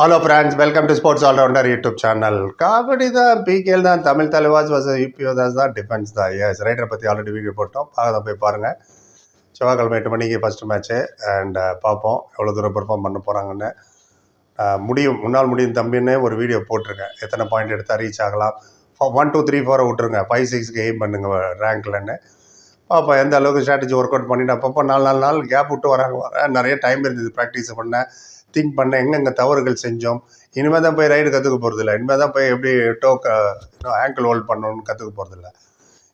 Hello friends welcome to sports allrounder YouTube channel kabaddi தான் PKL தான் தமிழ் தலைவாஸ் வச UPO Das தான் டிஃபென்ஸ் தான். எஸ் ரைடரை பற்றி ஆல்ரெடி வீடியோ போட்டோம். பார்க்க போய் பாருங்கள் செவ்வாய்க்கிழமை எட்டு மணிக்கு ஃபஸ்ட்டு மேட்ச்சு அண்ட் பார்ப்போம் எவ்வளோ தூரம் பெர்ஃபார்ம் பண்ண போகிறாங்கன்னு uh, முடியும். முன்னால் முடியும் தம்பின்னு ஒரு வீடியோ போட்டிருக்கேன். எத்தனை பாயிண்ட் எடுத்தால் ரீச் ஆகலாம்? ஒன் டூ த்ரீ ஃபோரை விட்டுருங்க. ஃபைவ் சிக்ஸ்க்கு எய்ம் பண்ணுங்க ரேங்க்லன்னு பார்ப்போம் எந்த அளவுக்கு ஸ்ட்ராட்டஜி ஒர்க் அவுட் பண்ணிட்டு அப்பப்போ நாலு நாலு நாள் கேப் விட்டு வராங்க. வர நிறைய டைம் இருந்தது. ப்ராக்டிஸ் பண்ண திங்க் பண்ண எங்கெங்கே தவறுகள் செஞ்சோம். இனிமேல் தான் போய் ரைடு கற்றுக்க போகிறதில்ல இனிமேல் தான் போய் எப்படி டோக்க ஆங்கிள் ஹோல்ட் பண்ணணும்னு கற்றுக்க போகிறதில்ல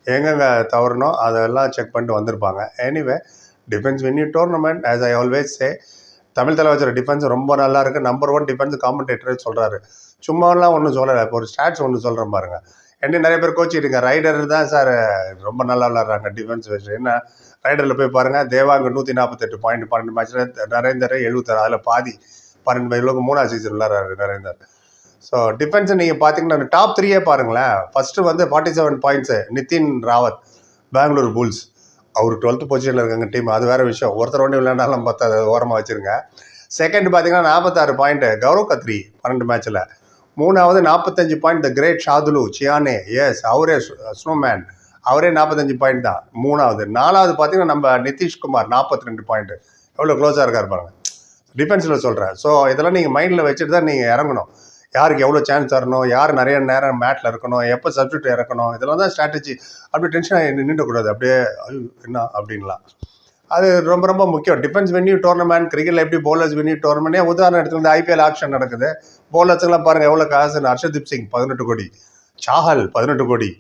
எங்கெங்கே தவறனோ அதெல்லாம் செக் பண்ணிட்டு வந்திருப்பாங்க. Anyway defence venue tournament as I always say Tamil Thalaivas defence ரொம்ப நல்லா இருக்குது நம்பர் ஒன் டிஃபென்ஸ் காமெண்டேட்டரே சொல்கிறாரு சும்மாலாம் ஒன்றும் சொல்லலை. இப்போ ஒரு ஸ்டாட்ஸ் ஒன்று சொல்கிற பாருங்கள் என்ன நிறைய பேர் கோச்சிட்டுங்க ரைடர் தான் சார் ரொம்ப நல்லா விளாட்றாங்க டிஃபென்ஸ் வச்சு என்ன ரைடரில் போய் பாருங்கள் தேவாங்க நூற்றி நாற்பத்தெட்டு பாயிண்ட் பன்னெண்டு மேட்ச்சில் நரேந்தர் எழுபத்தாறு அதில் பாதி பன்னெண்டு வயதுக்கு மூணாவது சீசன் விளாட்றாரு நரேந்தர். ஸோ டிஃபென்ஸை நீங்கள் பார்த்தீங்கன்னா டாப் த்ரீயே பாருங்களேன். ஃபஸ்ட்டு வந்து forty seven points Nitin Rawat Bengaluru Bulls. அவர் டுவெல்த்து பொசிஷனில் இருக்காங்க டீம் அது வேறு விஷயம். ஒருத்தர் ஒன்று விளையாண்டாலும் பார்த்து அதை ஓரமாக வச்சுருங்க. செகண்ட் பார்த்தீங்கன்னா நாற்பத்தாறு பாயிண்ட்டு கௌரவ் கத்ரி பன்னெண்டு மேட்ச்சில் மூணாவது நாற்பத்தஞ்சு point the great Shadloui Chiyaneh yes அவரே ஸ்னோமேன் uh, அவரே நாற்பத்தஞ்சு பாயிண்ட் தான். மூணாவது. நாலாவது பார்த்தீங்கன்னா நம்ம நிதிஷ்குமார் நாற்பத்தி ரெண்டு பாயிண்ட் எவ்வளோ க்ளோஸாக இருக்கார் பாருங்க. டிஃபென்ஸில் சொல்கிறேன் ஸோ இதெல்லாம் நீங்கள் மைண்டில் வச்சுட்டு தான் நீங்கள் இறங்கணும். யாருக்கு எவ்வளோ சான்ஸ் தரணும்? யார் நிறைய நேரம் மேட்டில் இருக்கணும்? எப்போ சப்ஜெக்ட் இறக்கணும்? இதெல்லாம் தான் ஸ்ட்ராட்டஜி அப்படி டென்ஷன் நின்றுக்கூடாது அப்படியே ஐயோ, என்ன அப்படின்லாம். அது ரொம்ப ரொம்ப முக்கியம். டிஃபென்ஸ் வென்யூ டோர்னமெண்ட் கிரிக்கெட்டில் எப்படி போலர்ஸ் வென்யூ டோர்னமெண்ட் உதாரணம் எடுத்துக்கிட்டு ஐபிஎல் ஆக்ஷன் நடக்குது. Bowlersலாம் பாருங்கள் எவ்வளோ காசு? ஹர்ஷதீப் சிங் பதினெட்டு கோடி. சாஹல் பதினெட்டு கோடி.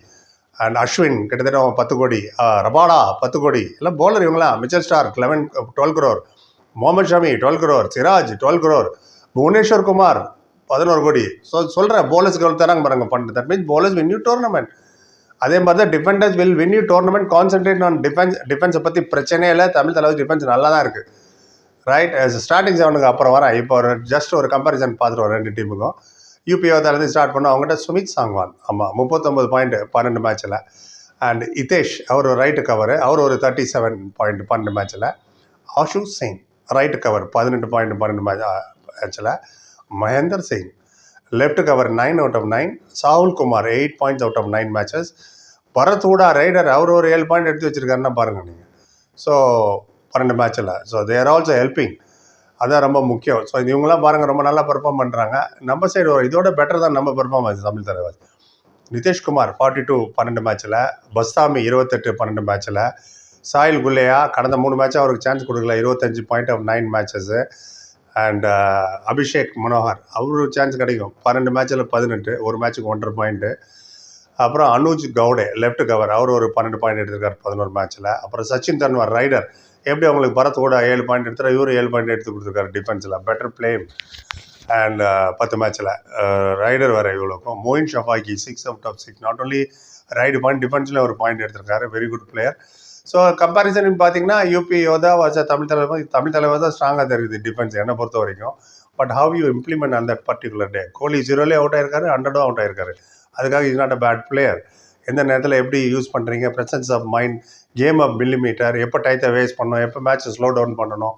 அண்ட் அஸ்வின் கிட்டத்தட்ட பத்து கோடி. ரபாடா பத்து கோடி. எல்லாம் போலர் இவங்களாம் Mitchell Starc eleven twelve crore Mohammed Shami twelve crore Siraj twelve crore Bhuvneshwar Kumar பதினோரு கோடி. ஸோ சொல்கிறேன் போலர்ஸ்க்கு எவ்வளோ தராங்க பாருங்க பண்ணு that means bowlers win you tournament அதே மாதிரி தான் defenders will win you tournament concentrate on defence டிஃபென்ஸை பற்றி பிரச்சனையே இல்லை. தமிழ் தலைவர் டிஃபென்ஸ் நல்லா தான் இருக்குது ரைட் ஸ்டார்டிங் செவனுக்கு அப்புறம் வரேன் இப்போ ஒரு ஜஸ்ட் ஒரு கம்பேரிசன் பார்த்துட்டு ரெண்டு டீமுக்கும் யூபிஓலேருந்து ஸ்டார்ட் பண்ணோம். அவங்ககிட்ட சுமித் சாங்வான் ஆமாம் முப்பத்தொம்பது பாயிண்ட் பன்னெண்டு மேட்ச்சில் அண்ட் இதேஷ் அவர் ஒரு ரைட்டு கவர் அவர் ஒரு தேர்ட்டி செவன் பாயிண்ட் பன்னெண்டு மேட்ச்சில் ஆஷு சிங் ரைட்டு கவர் பதினெட்டு பாயிண்ட் பன்னெண்டு மேட்ச் மேட்ச்சில் Mahender Singh left cover nine out of nine Sahul Kumar eight points out of nine matches Bharat Hooda raider அவர் ஒரு ஏழு பாயிண்ட் எடுத்து வச்சிருக்காருன்னா பாருங்கள் நீங்கள் ஸோ பன்னெண்டு மேட்ச்சில் ஸோ தேர் ஆல்சோ ஹெல்பிங் அதான் ரொம்ப முக்கியம். ஸோ இவங்களாம் பாருங்கள் ரொம்ப நல்லா பெர்ஃபார்ம் பண்ணுறாங்க நம்ம சைடு ஒரு இதோட பெட்டர் தான் நம்ம பெர்ஃபார்மன்ஸ் தமிழ் தலைவர். நிதிஷ்குமார் ஃபார்ட்டி டூ பன்னெண்டு மேட்ச்சில் பஸ்தாமி இருபத்தெட்டு பன்னெண்டு மேட்ச்சில் சாயில் குல்லையா கடந்த மூணு மேட்சாக அவருக்கு சான்ஸ் கொடுக்கல. இருபத்தஞ்சு point of nine matches and Abhishek Manohar அவரு சான்ஸ் கிடைக்கும். பன்னெண்டு மேட்ச்சில் பதினெட்டு ஒரு மேட்ச்சுக்கு ஒன்றரை பாயிண்ட்டு அப்புறம் அனுஜ் கவுடே லெஃப்ட் கவர் அவர் ஒரு பன்னெண்டு பாயிண்ட் எடுத்திருக்கார் பதினோரு மேட்ச்சில் அப்புறம் சச்சின் தன்வார் ரைடர் எப்படி அவங்களுக்கு பரத் கூட ஏழு பாயிண்ட் எடுத்தார் இவரு ஏழு பாயிண்ட் எடுத்து கொடுத்துருக்காரு டிஃபென்ஸில் பெட்டர் பிளேம் அண்ட் uh, பத்து மேட்ச்சில் ரைடர் வேறு இவ்வளோக்கும் Moein Shafaghi six out of six not only raid point டிஃபென்ஸில் ஒரு பாயிண்ட் எடுத்திருக்காரு very good player so comparison பார்த்தீங்கன்னா யூபி யோதா வாச தமிழ் தலைவர் தமிழ் தலைவர் தான் ஸ்ட்ராங்காக தெரியுது டிஃபென்ஸ் என்னை பொறுத்த வரைக்கும். பட் ஹவ் யூ இம்ப்ளிமெண்ட் அந்த பர்டிகுலர் டே கோலி ஜீரோலே அவுட் ஆயிருக்காரு ஹண்ட்ரடும் அவுட் ஆயிருக்காரு. அதுக்காக is not a bad player எந்த நேரத்தில் எப்படி யூஸ் பண்ணுறீங்க presence of mind game of millimetre எப்போ டைத்தை வேஸ்ட் பண்ணணும் எப்போ மேட்ச்சை ஸ்லோ டவுன் பண்ணணும்.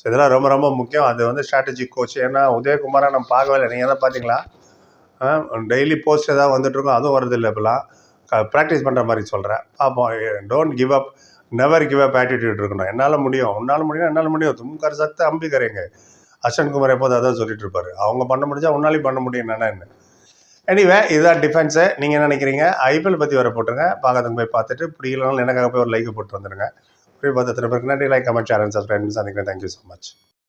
ஸோ இதெல்லாம் ரொம்ப ரொம்ப முக்கியம். அது வந்து ஸ்ட்ராட்டஜி கோச் ஏன்னா உதயகுமாரை நம்ம பார்க்கவே இல்லை. நீங்கள் தான் பார்த்தீங்களா டெய்லி போஸ்ட் ஏதாவது வந்துட்டுருக்கோம் அதுவும் வரதில்லை இப்போலாம் ப்ராக்டிஸ் பண்ணுற மாதிரி சொல்கிறேன் பார்ப்போம் don't give up never give up attitude இருக்கணும். என்னால் முடியும். உன்னால் முடியும் என்னால் முடியும். தும்கார் சத்து அம்பிக்கிறேங்க அசன்குமார் எப்போது அதான் சொல்லிட்டு இருப்பாரு. அவங்க பண்ண முடிஞ்சால் உன்னாலையும் பண்ண முடியும் என்ன. எனிவே இதுதான் டிஃபென்ஸு நீங்கள் என்ன நினைக்கிறீங்க? ஐபிஎல் பற்றி வர போட்டுருங்க. பார்க்கறதுக்கு போய் பார்த்துட்டு பிடிக்கலனாலும் எனக்காக போய் ஒரு லைக் போட்டு வந்துடுங்க போய் பார்த்து திரும்ப நன்றி. லைக் கமெண்ட் சேனல் சப்ஸ்கிரைப் சந்திக்கிறேன். Thank you so much